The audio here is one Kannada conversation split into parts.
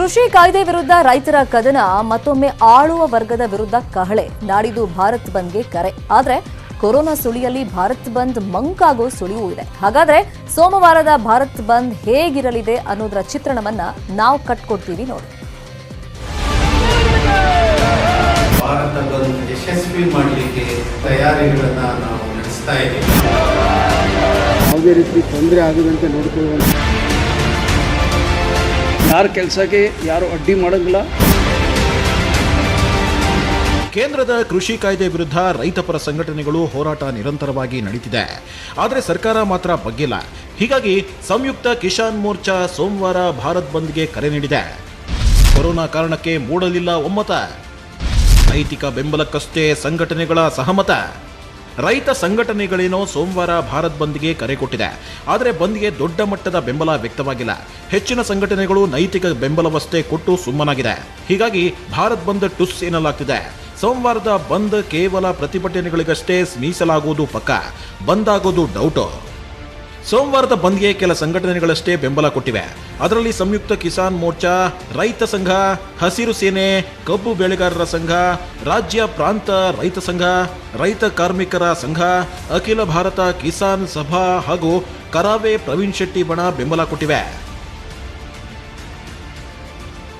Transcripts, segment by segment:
ಕೃಷಿ ಕಾಯ್ದೆ ವಿರುದ್ಧ ರೈತರ ಕದನ ಮತ್ತೊಮ್ಮೆ ಆಳುವ ವರ್ಗದ ವಿರುದ್ಧ ಕಹಳೆ. ನಾಡಿದು ಭಾರತ್ ಬಂದ್ಗೆ ಕರೆ. ಆದರೆ ಕೊರೋನಾ ಸುಳಿಯಲ್ಲಿ ಭಾರತ್ ಬಂದ್ ಮಂಕಾಗೋ ಸುಳಿವು ಇದೆ. ಹಾಗಾದ್ರೆ ಸೋಮವಾರದ ಭಾರತ್ ಬಂದ್ ಹೇಗಿರಲಿದೆ ಅನ್ನೋದರ ಚಿತ್ರಣವನ್ನ ನಾವು ಕಟ್ಕೊಡ್ತೀವಿ ನೋಡಿ. ಭಾರತ ಬಂದ್ ಯಶಸ್ವಿ ಮಾಡಲಿಕ್ಕೆ ತಯಾರಿಗಳನ್ನ ನಾವು ನಡೆಸ್ತಾ ಇದ್ದೀವಿ. ಯಾವುದೇ ರೀತಿ ತೊಂದರೆ ಆಗದಂತೆ ಯಾರ ಕೆಲಸಕ್ಕೆ ಯಾರು ಅಡ್ಡಿ ಮಾಡೋಂಗಿಲ್ಲ. ಕೇಂದ್ರದ ಕೃಷಿ ಕಾಯ್ದೆ ವಿರುದ್ಧ ರೈತಪರ ಸಂಘಟನೆಗಳು ಹೋರಾಟ ನಿರಂತರವಾಗಿ ನಡೀತಿದೆ. ಆದರೆ ಸರ್ಕಾರ ಮಾತ್ರ ಬಗ್ಗಿಲ್ಲ. ಹೀಗಾಗಿ ಸಂಯುಕ್ತ ಕಿಸಾನ್ ಮೋರ್ಚಾ ಸೋಮವಾರ ಭಾರತ್ ಬಂದ್ಗೆ ಕರೆ ನೀಡಿದೆ. ಕೊರೋನಾ ಕಾರಣಕ್ಕೆ ಮೂಡಲಿಲ್ಲ ಒಮ್ಮತ. ನೈತಿಕ ಬೆಂಬಲಕ್ಕಷ್ಟೇ ಸಂಘಟನೆಗಳ ಸಹಮತ. ರೈತ ಸಂಘಟನೆಗಳೇನೋ ಸೋಮವಾರ ಭಾರತ್ ಬಂದ್ಗೆ ಕರೆ ಕೊಟ್ಟಿದೆ. ಆದರೆ ಬಂದ್ಗೆ ದೊಡ್ಡ ಮಟ್ಟದ ಬೆಂಬಲ ವ್ಯಕ್ತವಾಗಿಲ್ಲ. ಹೆಚ್ಚಿನ ಸಂಘಟನೆಗಳು ನೈತಿಕ ಬೆಂಬಲವಷ್ಟೇ ಕೊಟ್ಟು ಸುಮ್ಮನಾಗಿದೆ. ಹೀಗಾಗಿ ಭಾರತ್ ಬಂದ್ ಟುಸ್ ಎನ್ನಲಾಗ್ತಿದೆ ಸೋಮವಾರದ ಬಂದ್ ಕೇವಲ ಪ್ರತಿಭಟನೆಗಳಿಗಷ್ಟೇ ಮೀಸಲಾಗುವುದು ಪಕ್ಕ. ಬಂದ್ ಆಗೋದು ಡೌಟು ಸೋಮವಾರದ ಬಂದ್ಗೆ ಕೆಲ ಸಂಘಟನೆಗಳಷ್ಟೇ ಬೆಂಬಲ ಕೊಟ್ಟಿವೆ. ಅದರಲ್ಲಿ ಸಂಯುಕ್ತ ಕಿಸಾನ್ ಮೋರ್ಚಾ, ರೈತ ಸಂಘ, ಹಸಿರು ಸೇನೆ, ಕಬ್ಬು ಬೆಳೆಗಾರರ ಸಂಘ, ರಾಜ್ಯ ಪ್ರಾಂತ ರೈತ ಸಂಘ, ರೈತ ಕಾರ್ಮಿಕರ ಸಂಘ, ಅಖಿಲ ಭಾರತ ಕಿಸಾನ್ ಸಭಾ ಹಾಗೂ ಕರಾವೆ ಪ್ರವೀಣ್ ಶೆಟ್ಟಿ ಬಣ ಬೆಂಬಲ ಕೊಟ್ಟಿವೆ.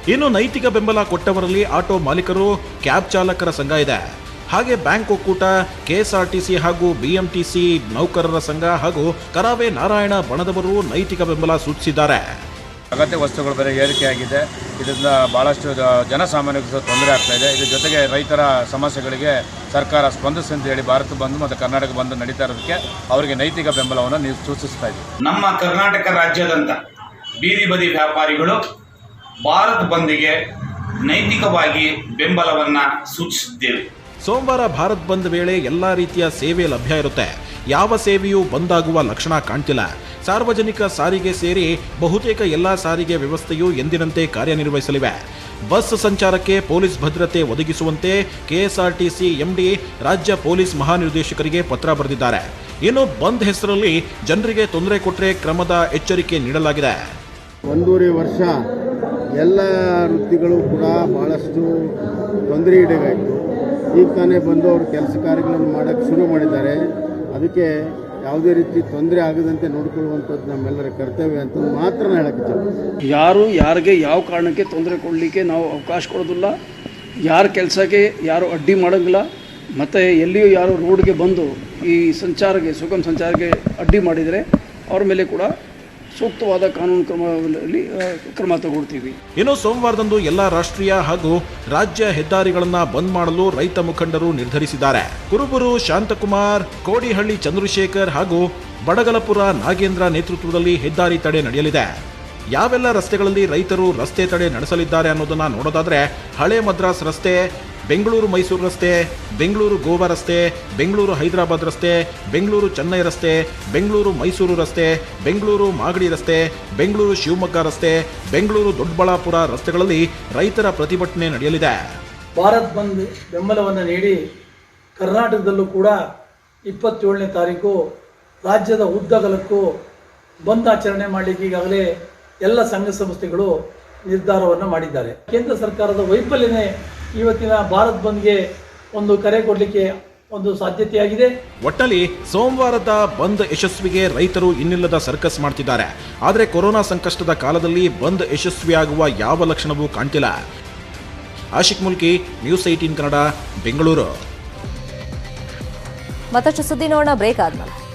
ಇನ್ನು ನೈತಿಕ ಬೆಂಬಲ ಕೊಟ್ಟವರಲ್ಲಿ ಆಟೋ ಮಾಲೀಕರು, ಕ್ಯಾಬ್ ಚಾಲಕರ ಸಂಘ ಇದೆ. ಹಾಗೆ ಬ್ಯಾಂಕ್ ಒಕ್ಕೂಟ ಕೆಎಸ್ಆರ್ಟಿಸಿ ಹಾಗೂ ಬಿಎಂಟಿಸಿ ನೌಕರರ ಸಂಘ ಹಾಗೂ ಕರಾವೆ ನಾರಾಯಣ ಬಣದವರು ನೈತಿಕ ಬೆಂಬಲ ಸೂಚಿಸಿದ್ದಾರೆ. ಅಗತ್ಯ ವಸ್ತುಗಳ ಬೆಲೆ ಏರಿಕೆಯಾಗಿದೆ. ಇದರಿಂದ ಭಾಳಷ್ಟು ಜನಸಾಮಾನ್ಯರಿಗೆ ಸಹ ತೊಂದರೆ ಆಗ್ತಾ ಇದೆ. ಇದ್ರ ಜೊತೆಗೆ ರೈತರ ಸಮಸ್ಯೆಗಳಿಗೆ ಸರ್ಕಾರ ಸ್ಪಂದಿಸಿ ಅಂತ ಹೇಳಿ ಭಾರತ ಬಂದು ಮತ್ತು ಕರ್ನಾಟಕ ಬಂದು ನಡೀತಾ ಇರೋದಕ್ಕೆ ಅವರಿಗೆ ನೈತಿಕ ಬೆಂಬಲವನ್ನು ನೀವು ಸೂಚಿಸ್ತಾ ಇದ್ದೀವಿ ನಮ್ಮ ಕರ್ನಾಟಕ ರಾಜ್ಯದಂತ ಬೀದಿ ಬದಿ ವ್ಯಾಪಾರಿಗಳು ಭಾರತ ಬಂದಿಗೆ ನೈತಿಕವಾಗಿ ಬೆಂಬಲವನ್ನು ಸೂಚಿಸಿದ್ದೇವೆ. ಸೋಮವಾರ ಭಾರತ್ ಬಂದ್ ವೇಳೆ ಎಲ್ಲಾ ರೀತಿಯ ಸೇವೆ ಲಭ್ಯ ಇರುತ್ತೆ. ಯಾವ ಸೇವೆಯೂ ಬಂದಾಗುವ ಲಕ್ಷಣ ಕಾಣ್ತಿಲ್ಲ. ಸಾರ್ವಜನಿಕ ಸಾರಿಗೆ ಸೇರಿ ಬಹುತೇಕ ಎಲ್ಲಾ ಸಾರಿಗೆ ವ್ಯವಸ್ಥೆಯು ಎಂದಿನಂತೆ ಕಾರ್ಯನಿರ್ವಹಿಸಲಿವೆ. ಬಸ್ ಸಂಚಾರಕ್ಕೆ ಪೊಲೀಸ್ ಭದ್ರತೆ ಒದಗಿಸುವಂತೆ ಕೆಎಸ್ಆರ್ಟಿಸಿ ಎಂಡಿ ರಾಜ್ಯ ಪೊಲೀಸ್ ಮಹಾನಿರ್ದೇಶಕರಿಗೆ ಪತ್ರ ಬರೆದಿದ್ದಾರೆ. ಇನ್ನು ಬಂದ್ ಹೆಸರಲ್ಲಿ ಜನರಿಗೆ ತೊಂದರೆ ಕೊಟ್ಟರೆ ಕ್ರಮದ ಎಚ್ಚರಿಕೆ ನೀಡಲಾಗಿದೆ. ಒಂದೂವರೆ ವರ್ಷ ಎಲ್ಲ ವೃತ್ತಿಗಳು ಕೂಡ ಬಹಳಷ್ಟು ತೊಂದರೆ ಈಡಾಗಾಯಿತು ಈಗ ತಾನೇ ಬಂದು ಅವರು ಕೆಲಸ ಕಾರ್ಯಗಳನ್ನು ಮಾಡೋಕ್ಕೆ ಶುರು ಮಾಡಿದ್ದಾರೆ. ಅದಕ್ಕೆ ಯಾವುದೇ ರೀತಿ ತೊಂದರೆ ಆಗದಂತೆ ನೋಡಿಕೊಳ್ಳುವಂಥದ್ದು ನಮ್ಮೆಲ್ಲರ ಕರ್ತವ್ಯ ಅಂತ ಮಾತ್ರ ಹೇಳಕ್ಕೆ ಯಾರು, ಯಾರಿಗೆ, ಯಾವ ಕಾರಣಕ್ಕೆ ತೊಂದರೆ ಕೊಡಲಿಕ್ಕೆ ನಾವು ಅವಕಾಶ ಕೊಡೋದಿಲ್ಲ. ಯಾರ ಕೆಲಸಕ್ಕೆ, ಯಾರು ಅಡ್ಡಿ ಮಾಡೋಂಗಿಲ್ಲ. ಮತ್ತು ಎಲ್ಲಿಯೂ ಯಾರು ರೋಡ್ಗೆ ಬಂದು ಈ ಸಂಚಾರಕ್ಕೆ, ಸುಗಮ ಸಂಚಾರಕ್ಕೆ ಅಡ್ಡಿ ಮಾಡಿದರೆ ಅವ್ರ ಮೇಲೆ ಕೂಡ ಸೂಕ್ತವಾದ ಕಾನೂನು ಕ್ರಮದಲ್ಲಿ ಕ್ರಮ ತಗೊಳ್ತೀವಿ. ಇನ್ನು ಸೋಮವಾರದಂದು ಎಲ್ಲ ರಾಷ್ಟ್ರೀಯ ಹಾಗೂ ರಾಜ್ಯ ಹೆದ್ದಾರಿಗಳನ್ನ ಬಂದ್ ಮಾಡಲು ರೈತ ಮುಖಂಡರು ನಿರ್ಧರಿಸಿದ್ದಾರೆ. ಕುರುಬುರು ಶಾಂತಕುಮಾರ್, ಕೋಡಿಹಳ್ಳಿ ಚಂದ್ರಶೇಖರ್ ಹಾಗೂ ಬಡಗಲಪುರ ನಾಗೇಂದ್ರ ನೇತೃತ್ವದಲ್ಲಿ ಹೆದ್ದಾರಿ ತಡೆ ನಡೆಯಲಿದೆ. ಯಾವೆಲ್ಲ ರಸ್ತೆಗಳಲ್ಲಿ ರೈತರು ರಸ್ತೆ ತಡೆ ನಡೆಸಲಿದ್ದಾರೆ ಅನ್ನೋದನ್ನ ನೋಡೋದಾದ್ರೆ ಹಳೆ ಮದ್ರಾಸ್ ರಸ್ತೆ, ಬೆಂಗಳೂರು ಮೈಸೂರು ರಸ್ತೆ, ಬೆಂಗಳೂರು ಗೋವಾ ರಸ್ತೆ, ಬೆಂಗಳೂರು ಹೈದರಾಬಾದ್ ರಸ್ತೆ, ಬೆಂಗಳೂರು ಚೆನ್ನೈ ರಸ್ತೆ, ಬೆಂಗಳೂರು ಮೈಸೂರು ರಸ್ತೆ, ಬೆಂಗಳೂರು ಮಾಗಡಿ ರಸ್ತೆ, ಬೆಂಗಳೂರು ಶಿವಮೊಗ್ಗ ರಸ್ತೆ, ಬೆಂಗಳೂರು ದೊಡ್ಡಬಳ್ಳಾಪುರ ರಸ್ತೆಗಳಲ್ಲಿ ರೈತರ ಪ್ರತಿಭಟನೆ ನಡೆಯಲಿದೆ. ಭಾರತ್ ಬಂದ್ ಬೆಂಬಲವನ್ನು ನೀಡಿ ಕರ್ನಾಟಕದಲ್ಲೂ ಕೂಡ ಇಪ್ಪತ್ತೇಳನೇ ತಾರೀಕು ರಾಜ್ಯದ ಉದ್ದಗಲಕ್ಕೂ ಬಂದ್ ಆಚರಣೆ ಮಾಡಲಿಕ್ಕೆ ಈಗಾಗಲೇ ಎಲ್ಲ ಸಂಘ ಸಂಸ್ಥೆಗಳು ನಿರ್ಧಾರವನ್ನು ಮಾಡಿದ್ದಾರೆ. ಕೇಂದ್ರ ಸರ್ಕಾರದ ವೈಫಲ್ಯನೇ ಇವತ್ತಿನ ಭಾರತ್ ಬಂದ್ಗೆ ಒಂದು ಕರೆ ಕೊಡಲಿಕ್ಕೆ ಒಂದು ಸಾಧ್ಯತೆಯಾಗಿದೆ. ಒಟ್ಟಲ್ಲಿ ಸೋಮವಾರದ ಬಂದ್ ಯಶಸ್ವಿಗೆ ರೈತರು ಇನ್ನಿಲ್ಲದ ಸರ್ಕಸ್ ಮಾಡ್ತಿದ್ದಾರೆ. ಆದರೆ ಕೊರೋನಾ ಸಂಕಷ್ಟದ ಕಾಲದಲ್ಲಿ ಬಂದ್ ಯಶಸ್ವಿಯಾಗುವ ಯಾವ ಲಕ್ಷಣವೂ ಕಾಣ್ತಿಲ್ಲ. Ashik Mulki news eighteen Kannada Bengaluru. ಮತ್ತಷ್ಟು ಸುದ್ದಿ ನೋಡೋಣ ಬ್ರೇಕ್ ಆದ್ಮೇಲೆ.